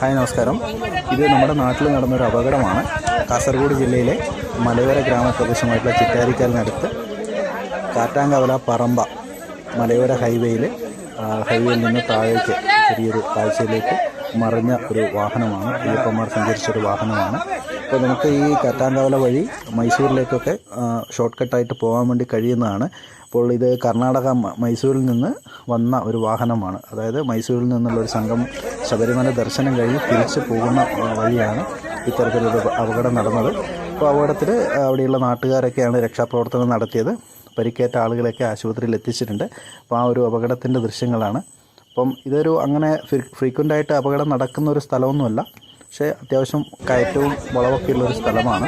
Hi നമസ്കാരം. ഇത് നമ്മുടെ നാട്ടിൽ നടന്നൊരു അപകടമാണ്. കാസർഗോഡ് ജില്ലയിലെ മലയോര ഗ്രാമപ്രദേശമായിട്ടുള്ള ചിറ്റാരിക്കാലിനടുത്ത് കാറ്റാങ്കവല പറമ്പ മലയോര ഹൈവേയിൽ ഹൈവേയിൽ നിന്ന് താഴേക്ക് ചെറിയൊരു താഴ്ചയിലേക്ക് മറിഞ്ഞ ഒരു വാഹനമാണ്. അയ്യപ്പന്മാർ സഞ്ചരിച്ചൊരു വാഹനമാണ്. അപ്പോൾ നമുക്ക് ഈ കാറ്റാങ്കവല വഴി മൈസൂരിലേക്കൊക്കെ ഷോർട്ട് കട്ടായിട്ട് പോകാൻ വേണ്ടി കഴിയുന്നതാണ്. അപ്പോൾ ഇത് കർണാടക മൈസൂരിൽ നിന്ന് വന്ന ഒരു വാഹനമാണ്. അതായത് മൈസൂരിൽ നിന്നുള്ള ഒരു സംഘം ശബരിമല ദർശനം കഴിഞ്ഞ് തിരിച്ചു പോകുന്ന വഴിയാണ് ഇത്തരത്തിലൊരു അപകടം നടന്നത്. അപ്പോൾ അപകടത്തിൽ അവിടെയുള്ള നാട്ടുകാരൊക്കെയാണ് രക്ഷാപ്രവർത്തനം നടത്തിയത്. പരിക്കേറ്റ ആളുകളെയൊക്കെ ആശുപത്രിയിൽ എത്തിച്ചിട്ടുണ്ട്. അപ്പോൾ ആ ഒരു അപകടത്തിന്റെ ദൃശ്യങ്ങളാണ്. അപ്പം ഇതൊരു അങ്ങനെ ഫ്രീക്വന്റ് ആയിട്ട് അപകടം നടക്കുന്ന ഒരു സ്ഥലമൊന്നുമല്ല. പക്ഷേ അത്യാവശ്യം കയറ്റവും വളവൊക്കെ ഉള്ളൊരു സ്ഥലമാണ്.